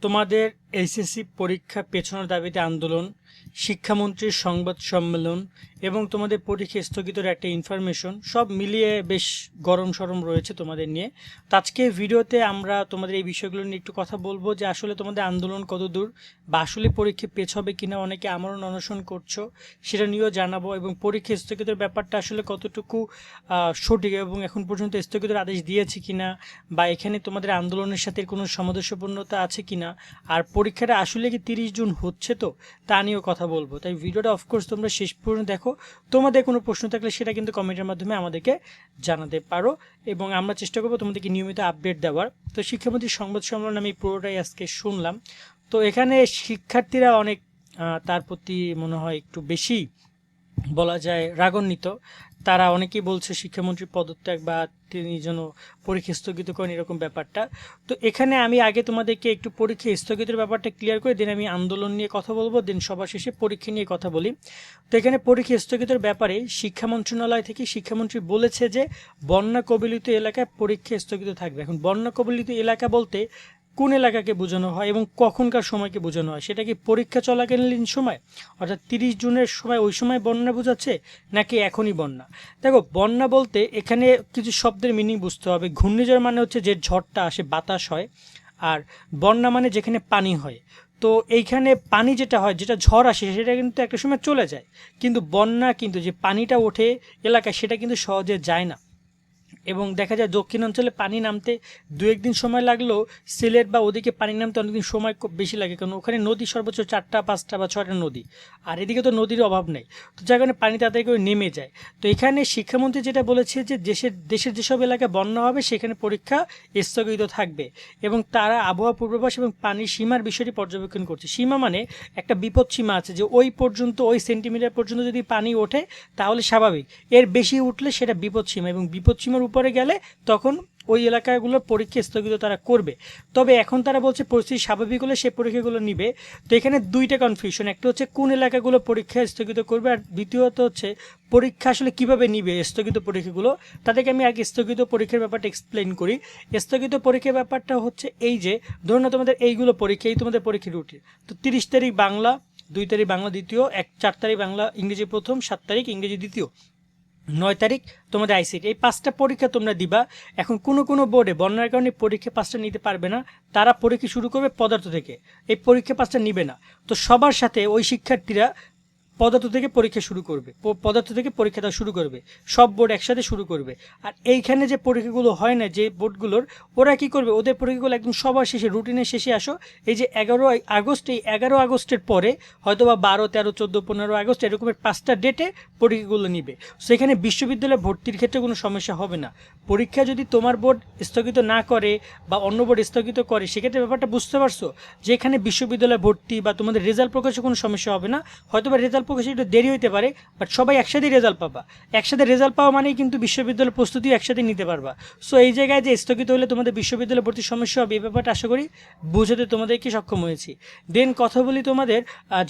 তোমাদের এইচএসসি পরীক্ষা পেছানোর দাবিতে আন্দোলন শিক্ষামন্ত্রীর সংবাদ সম্মেলন এবং তোমাদের পরীক্ষা স্থগিতর একটা ইনফরমেশন সব মিলিয়ে বেশ গরম সরম রয়েছে তোমাদের নিয়ে। তো আজকে ভিডিওতে আমরা তোমাদের এই বিষয়গুলো নিয়ে একটু কথা বলব যে আসলে তোমাদের আন্দোলন কত দূর বা আসলে পরীক্ষা পেছ হবে কিনা অনেকে আমারও অনশন করছ, সেটা নিয়েও জানাব এবং পরীক্ষা স্থগিতের ব্যাপারটা আসলে কতটুকু সঠিক এবং এখন পর্যন্ত স্থগিতর আদেশ দিয়েছে কিনা বা এখানে তোমাদের আন্দোলনের সাথে কোনো সামঞ্জস্যপূর্ণতা আছে কিনা, আর পরীক্ষাটা আসলে কি তিরিশ জুন হচ্ছে তো? তা নিয়েও কথা বলব। তাই ভিডিওটা অফকোর্স তোমরা শেষ পর্যন্ত দেখো। তোমাদের কোনো প্রশ্ন থাকলে সেটা কিন্তু কমেন্টের মাধ্যমে আমাদেরকে জানাতে পারো এবং আমরা চেষ্টা করব তোমাদেরকে নিয়মিত আপডেট দেওয়ার। তো শিক্ষামন্ত্রী সংবাদ সম্মেলন আমি পুরোটাই আজকে শুনলাম। তো এখানে শিক্ষার্থীরা অনেক তার প্রতি মনে হয় একটু বেশি বলা যায় রাগান্বিত। তারা অনেকেই বলছে শিক্ষামন্ত্রীর পদত্যাগ বা তিনি যেন পরীক্ষা স্থগিত করেন এরকম ব্যাপারটা। তো এখানে আমি আগে তোমাদেরকে একটু পরীক্ষা স্থগিতের ব্যাপারটা ক্লিয়ার করে দেন, আমি আন্দোলন নিয়ে কথা বলব, দেন সবার শেষে পরীক্ষা নিয়ে কথা বলি। তো এখানে পরীক্ষা স্থগিতের ব্যাপারে শিক্ষা মন্ত্রণালয় থেকে শিক্ষামন্ত্রী বলেছে যে, বন্যা কবলিত এলাকায় পরীক্ষা স্থগিত থাকবে। এখন বন্যা কবলিত এলাকা বলতে কোন এলাকাকে বোঝানো হয় এবং কখনকার সময়কে বোঝানো হয়? সেটা কি পরীক্ষা চলাকালীন সময়? অর্থাৎ তিরিশ জুনের সময় ওই সময় বন্যা বোঝাচ্ছে নাকি এখনই বন্যা? দেখো, বন্যা বলতে এখানে কিছু শব্দের মিনিং বুঝতে হবে। ঘূর্ণিঝড় মানে হচ্ছে যে ঝড়টা আসে, বাতাস হয়, আর বন্যা মানে যেখানে পানি হয়। তো এইখানে পানি যেটা হয়, যেটা ঝড় আসে, সেটা কিন্তু একটা সময় চলে যায়। কিন্তু বন্যা কিন্তু যে পানিটা ওঠে এলাকায়, সেটা কিন্তু সহজে যায় না। এবং দেখা যায় দক্ষিণ অঞ্চলে পানি নামতে দু একদিন সময় লাগলেও সিলেট বা ওদিকে পানি নামতে অনেকদিন সময় খুব বেশি লাগে, কারণ ওখানে নদী সর্বোচ্চ চারটা, পাঁচটা বা ছয়টা নদী, আর এদিকে তো নদীর অভাব নেই। তো যার কারণে পানি তাড়াতাড়ি করে নেমে যায়। তো এখানে শিক্ষামন্ত্রী যেটা বলেছে যে দেশের দেশের যেসব এলাকায় বন্যা হবে, সেখানে পরীক্ষা স্থগিত থাকবে এবং তারা আবহাওয়া পূর্বাভাস এবং পানির সীমার বিষয়টি পর্যবেক্ষণ করছে। সীমা মানে একটা বিপদ সীমা আছে যে ওই পর্যন্ত, ওই সেন্টিমিটার পর্যন্ত যদি পানি ওঠে তাহলে স্বাভাবিক, এর বেশি উঠলে সেটা বিপদ সীমা এবং বিপদ সীমার উপরে গেলে তখন ওই এলাকাগুলোর পরীক্ষা স্থগিত তারা করবে। তবে এখন তারা বলছে পরিস্থিতি স্বাভাবিক হলে সে পরীক্ষাগুলো নিবে। তো এখানে দুইটা কনফিউশন একটা হচ্ছে কোন এলাকাগুলো পরীক্ষা স্থগিত করবে আর দ্বিতীয়ত হচ্ছে পরীক্ষা আসলে কীভাবে নিবে স্থগিত পরীক্ষাগুলো। তাদেরকে আমি আগে স্থগিত পরীক্ষার ব্যাপারটা এক্সপ্লেন করি। স্থগিত পরীক্ষার ব্যাপারটা হচ্ছে এই যে, ধরুন তোমাদের এইগুলো পরীক্ষা, এই তোমাদের পরীক্ষার রুটি তো তিরিশ তারিখ বাংলা, দুই তারিখ বাংলা দ্বিতীয়, এক চার তারিখ বাংলা ইংরেজি প্রথম, সাত তারিখ ইংরেজি দ্বিতীয়। নয় তারিখ তোমাদের আইসিটি এই পাঁচটা পরীক্ষা তোমরা দিবা। এখন কোনো কোনো বোর্ডে বন্যার কারণে পরীক্ষা পাঁচটা নিতে পারবে না, তারা পরীক্ষা শুরু করবে পদার্থ থেকে। এই পরীক্ষা পাঁচটা নিবে না। তো সবার সাথে ওই শিক্ষার্থীরা পদার্থ থেকে পরীক্ষা শুরু করবে। পদার্থ থেকে পরীক্ষা দেওয়া শুরু করবে। সব বোর্ড একসাথে শুরু করবে। আর এইখানে যে পরীক্ষাগুলো হয় না, যে বোর্ডগুলোর ওরা কি করবে? ওদের পরীক্ষাগুলো একদম সবার শেষে রুটিনের শেষে আসো। এই যে এগারো আগস্ট, এই এগারো আগস্টের পরে হয়তো বা বারো, তেরো, চোদ্দ, পনেরো আগস্ট এরকমের পাঁচটা ডেটে পরীক্ষাগুলো নিবে। সেখানে বিশ্ববিদ্যালয়ে ভর্তির ক্ষেত্রে কোনো সমস্যা হবে না। পরীক্ষা যদি তোমার বোর্ড স্থগিত না করে বা অন্য বোর্ড স্থগিত করে, সেক্ষেত্রে ব্যাপারটা বুঝতে পারছ? যে এখানে বিশ্ববিদ্যালয়ে ভর্তি বা তোমাদের রেজাল্ট প্রকাশে কোনো সমস্যা হবে না হয়তো বা রেজাল্ট প্রকাশে একটু দেরি হতে পারে বাট সবাই একসাথেই রেজাল্ট পাবা। একসাথে রেজাল্ট পাওয়া মানেই কিন্তু বিশ্ববিদ্যালয়ের প্রস্তুতি একসাথে নিতে পারবা। সো এই জায়গায় যে স্থগিত হলে তোমাদের বিশ্ববিদ্যালয় ভর্তির সমস্যা হবে, এই ব্যাপারটা আশা করি বুঝাতে তোমাদেরকে সক্ষম হয়েছি। দেন কথা বলি তোমাদের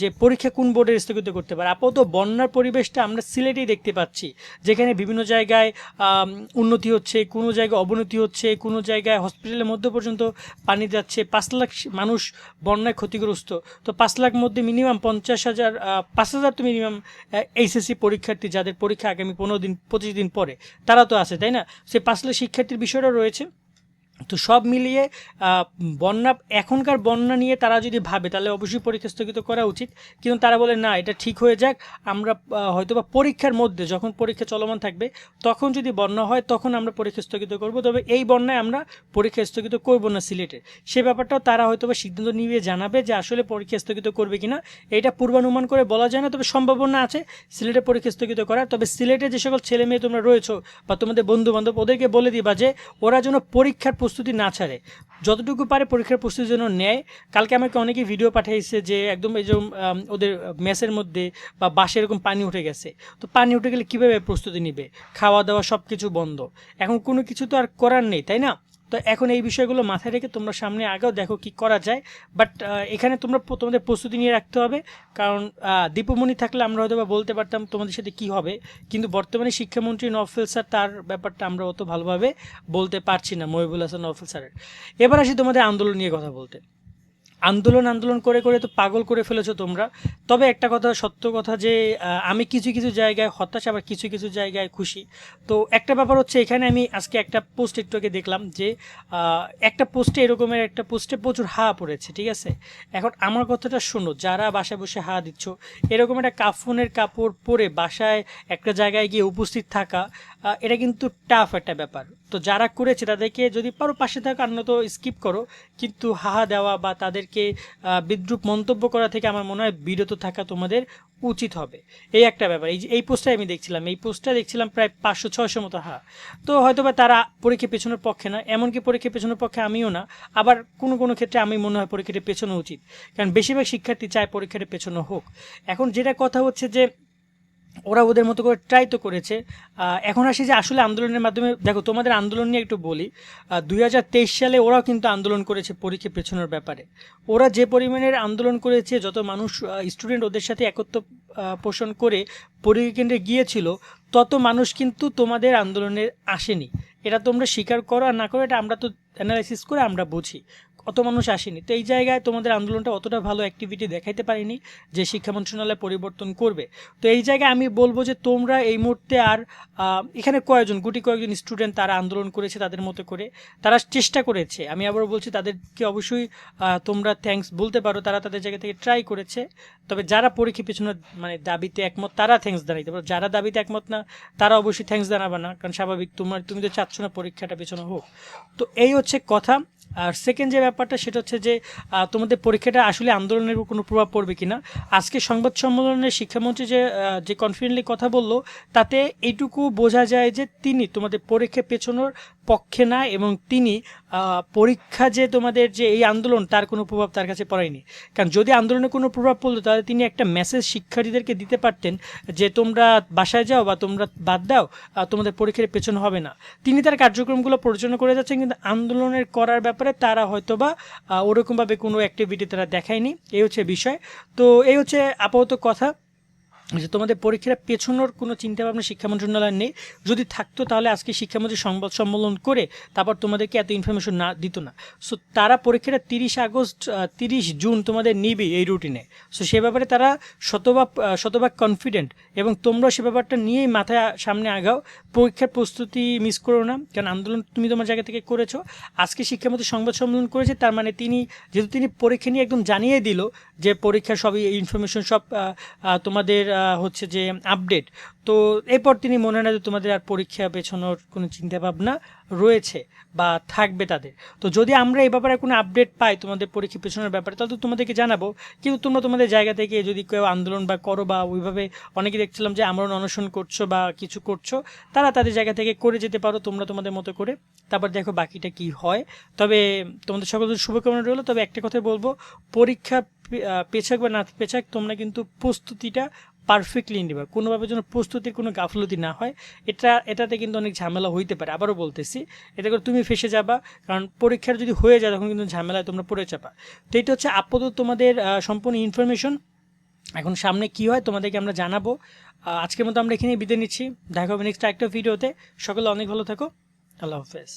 যে পরীক্ষা কোন বোর্ডের স্থগিত করতে পারে। আপাতত বন্যার পরিবেশটা আমরা সিলেটেই দেখতে পাচ্ছি, যেখানে বিভিন্ন জায়গায় উন্নতি হচ্ছে, কোনো জায়গায় অবনতি হচ্ছে, কোনো জায়গায় হসপিটালের মধ্যে পর্যন্ত পানি যাচ্ছে, পাঁচ লাখ মানুষ বন্যায় ক্ষতিগ্রস্ত। তো পাঁচ লাখ মধ্যে মিনিমাম পঞ্চাশ হাজার পাঁচ হাজার তো মিনিমাম এইচএসসি পরীক্ষার্থী যাদের পরীক্ষা আগামী পনেরো দিন, পঁচিশ দিন পরে, তারা তো আছে, তাই না? সে পাঁচ শিক্ষার্থীর বিষয়টা রয়েছে। তো সব মিলিয়ে বন্যা, এখনকার বন্যা নিয়ে তারা যদি ভাবে, তাহলে অবশ্যই পরীক্ষা স্থগিত করা উচিত। কিন্তু তারা বলে, না, এটা ঠিক হয়ে যাক। আমরা হয়তোবা পরীক্ষার মধ্যে যখন পরীক্ষা চলমান থাকবে, তখন যদি বন্যা হয়, তখন আমরা পরীক্ষা স্থগিত করব। তবে এই বন্যায় আমরা পরীক্ষা স্থগিত করব না সিলেটে। সে ব্যাপারটাও তারা হয়তোবা সিদ্ধান্ত নিয়ে জানাবে যে আসলে পরীক্ষা স্থগিত করবে কিনা। এটা পূর্বানুমান করে বলা যায় না, তবে সম্ভাবনা আছে সিলেটে পরীক্ষা স্থগিত করার। তবে সিলেটে যে সকল ছেলে মেয়ে তোমরা রয়েছো বা তোমাদের বন্ধু বান্ধব ওদেরকে বলে দিবা যে, ওরা যেন পরীক্ষার প্রস্তুতি না ছাড়ে। যতটুকু পারে পরীক্ষার প্রস্তুতির জন্য নেয়। কালকে আমাকে অনেকেই ভিডিও পাঠিয়েছে যে একদম এই যে ওদের মেসের মধ্যে বা বাসে এরকম পানি উঠে গেছে। তো পানি উঠে গেলে কীভাবে প্রস্তুতি নিবে? খাওয়া দাওয়া সব কিছু বন্ধ। এখন কোনো কিছু তো আর করার নেই, তাই না? তো এখন এই বিষয়গুলো মাথায় রেখে তোমরা সামনে আগেও দেখো কি করা যায়। বাট এখানে তোমরা তোমাদের প্রস্তুতি নিয়ে রাখতে হবে। কারণ দীপমণি থাকলে আমরা হয়তো বা বলতে পারতাম তোমাদের সাথে কি হবে। কিন্তু বর্তমানে শিক্ষামন্ত্রী নফেল স্যার, তার ব্যাপারটা আমরা অত ভালোভাবে বলতে পারছি না, মহিবুল হাসান নফেল স্যারের। এবার আসি তোমাদের আন্দোলন নিয়ে কথা বলতে। আন্দোলন আন্দোলন করে করে তো পাগল করে ফেলেছো তোমরা। তবে একটা কথা, সত্য কথা যে আমি কিছু কিছু জায়গায় হতাশ আবার কিছু কিছু জায়গায় খুশি। তো একটা ব্যাপার হচ্ছে, এখানে আমি আজকে একটা পোস্ট একটু আগে দেখলাম যে একটা পোস্টে এরকমের একটা পোস্টে প্রচুর হা পড়েছে, ঠিক আছে? এখন আমার কথাটা শোনো, যারা বাসায় বসে হা দিচ্ছ এরকম একটা কাফনের কাপড় পরে বাসায় একটা জায়গায় গিয়ে উপস্থিত থাকা এটা কিন্তু টাফ একটা ব্যাপার। তো যারা করেছে তাদেরকে যদি পারো পাশে থাকা তো স্কিপ করো। কিন্তু হাহা দেওয়া বা তাদেরকে বিদ্রুপ মন্তব্য করা থেকে আমার মনে হয় বিরত থাকা তোমাদের উচিত হবে। এই একটা ব্যাপার। এই যে, এই পোস্টটাই আমি দেখছিলাম। এই পোস্টটা দেখছিলাম প্রায় পাঁচশো, ছয়শো মতো হা তো হয়তো বা তারা পরীক্ষা পেছনের পক্ষে না, এমনকি পরীক্ষা পেছনের পক্ষে আমিও না। আবার কোনো কোনো ক্ষেত্রে আমি মনে হয় পরীক্ষাটা পেছনো উচিত। কারণ বেশিরভাগ শিক্ষার্থী চায় পরীক্ষাটা পেছনো হোক। এখন যেটা কথা হচ্ছে যে ওরা ওদের মতো করে ট্রাই তো করেছে। এখন আসি যে আসলে আন্দোলনের মাধ্যমে, দেখো তোমাদের আন্দোলন নিয়ে একটু বলি। দুই হাজার তেইশ সালে ওরাও কিন্তু আন্দোলন করেছে পরীক্ষা পেছনের ব্যাপারে। ওরা যে পরিমাণের আন্দোলন করেছে, যত মানুষ স্টুডেন্ট ওদের সাথে একত্র পোষণ করে পরীক্ষা কেন্দ্রে গিয়েছিল, তত মানুষ কিন্তু তোমাদের আন্দোলনে আসেনি। এটা তোমরা স্বীকার করো আর না করো, এটা আমরা তো অ্যানালাইসিস করে আমরা বুঝি। অত মানুষ আসেনি। তো এই জায়গায় তোমাদের আন্দোলনটা অতটা ভালো অ্যাক্টিভিটি দেখাইতে পারিনি যে শিক্ষা মন্ত্রণালয় পরিবর্তন করবে। তো এই জায়গায় আমি বলব যে তোমরা এই মুহূর্তে আর এখানে কয়েকজন গুটি কয়েকজন স্টুডেন্ট তারা আন্দোলন করেছে তাদের মতো করে, তারা চেষ্টা করেছে। আমি আবার বলছি, তাদেরকে অবশ্যই তোমরা থ্যাঙ্কস বলতে পারো, তারা তাদের জায়গা থেকে ট্রাই করেছে। তবে যারা পরীক্ষা পেছনে মানে দাবিতে একমত, তারা থ্যাঙ্কস জানাইতে পারো। যারা দাবিতে একমত না, তারা অবশ্যই থ্যাঙ্কস জানাবে না, কারণ স্বাভাবিক তোমার, তুমি তো চাচ্ছ না পরীক্ষাটা পেছনে হোক। তো এই হচ্ছে কথা। আর সেকেন্ড যে ব্যাপারটা সেটা হচ্ছে যে তোমাদের পরীক্ষাটা আসলে আন্দোলনের কোনো প্রভাব পড়বে কিনা। আজকে সংবাদ সম্মেলনে শিক্ষামন্ত্রী যে যে কনফিডেন্টলি কথা বলল, তাতে এইটুকু বোঝা যায় যে তিনি তোমাদের পরীক্ষা পেছনোর পক্ষে না এবং তিনি পরীক্ষা যে তোমাদের যে এই আন্দোলন, তার কোনো প্রভাব তার কাছে পড়েনি। কারণ যদি আন্দোলনে কোনো প্রভাব পড়ল তাহলে তিনি একটা মেসেজ শিক্ষার্থীদেরকে দিতে পারতেন যে, তোমরা বাসায় যাও বা তোমরা বাদ দাও তোমাদের পরীক্ষার পেছনে হবে না। তিনি তার কার্যক্রমগুলো পরিচালনা করে যাচ্ছেন, কিন্তু আন্দোলনের করার ব্যাপারে তারা হয়তো বা ওরকমভাবে কোনো অ্যাক্টিভিটি তারা দেখায়নি। এই হচ্ছে বিষয়। তো এই হচ্ছে আপাতত কথা। যে তোমাদের পরীক্ষার পেছনোর কোনো চিন্তা ভাবনা শিক্ষা মন্ত্রণালয়ের নেই। যদি থাকতো তাহলে আজকে শিক্ষামন্ত্রী সংবাদ সম্মেলন করে তারপর তোমাদেরকে এত ইনফরমেশন না দিত না। সো তারা পরীক্ষাটা তিরিশ আগস্ট তিরিশ জুন তোমাদের নিবে এই রুটিনে সো সে ব্যাপারে তারা শতভাগ শতভাগ কনফিডেন্ট এবং তোমরা সে ব্যাপারটা নিয়েই মাথায় সামনে আগাও। পরীক্ষার প্রস্তুতি মিস করো না, কারণ আন্দোলন তুমি তোমার জায়গা থেকে করেছ। আজকে শিক্ষামন্ত্রী সংবাদ সম্মেলন করেছে, তার মানে তিনি, যেহেতু তিনি পরীক্ষা নিয়ে একদম জানিয়ে দিল যে পরীক্ষার সবই ইনফরমেশন সব তোমাদের হচ্ছে যে আপডেট তো এরপর তিনি মনে না যে তোমাদের আর পরীক্ষা পেছানোর কোনো চিন্তাভাবনা রয়েছে বা থাকবে তাদের। তো যদি আমরা এই ব্যাপারে কোনো আপডেট পাই তোমাদের পরীক্ষা পেছনের ব্যাপারে, তাহলে তো তোমাদেরকে জানাব। কিন্তু তোমরা তোমাদের জায়গা থেকে যদি কেউ আন্দোলন বা করো বা ওইভাবে অনেকে দেখছিলাম যে আমরণ অনশন করছ বা কিছু করছ, তারা তাদের জায়গা থেকে করে যেতে পারো তোমরা তোমাদের মতো করে। তারপর দেখো বাকিটা কি হয়। তবে তোমাদের সকলের শুভকামনা রইল। তবে একটা কথা বলব, পরীক্ষা পেছাক বা না পেছাক, তোমরা কিন্তু প্রস্তুতিটা পারফেক্টলি নিবা কোনোভাবে যেন প্রস্তুতির কোনো গাফলতি না হয়, এটা, এটাতে কিন্তু অনেক ঝামেলা হইতে পারে। আবারও বলতেছি এতে করে তুমি ফেসে যাবা, কারণ পরীক্ষার যদি হয়ে যায় তখন কিন্তু ঝামেলায় তোমরা পড়ে চাপা তো এটা হচ্ছে আপাতত তোমাদের সম্পূর্ণ ইনফরমেশন এখন সামনে কি হয় তোমাদেরকে আমরা জানাব। আজকের মতো আমরা এখানেই বিদায় নিচ্ছি। দেখা হবে নেক্সট একটা ভিডিওতে সকলে অনেক ভালো থাকো। আল্লাহ হাফেজ।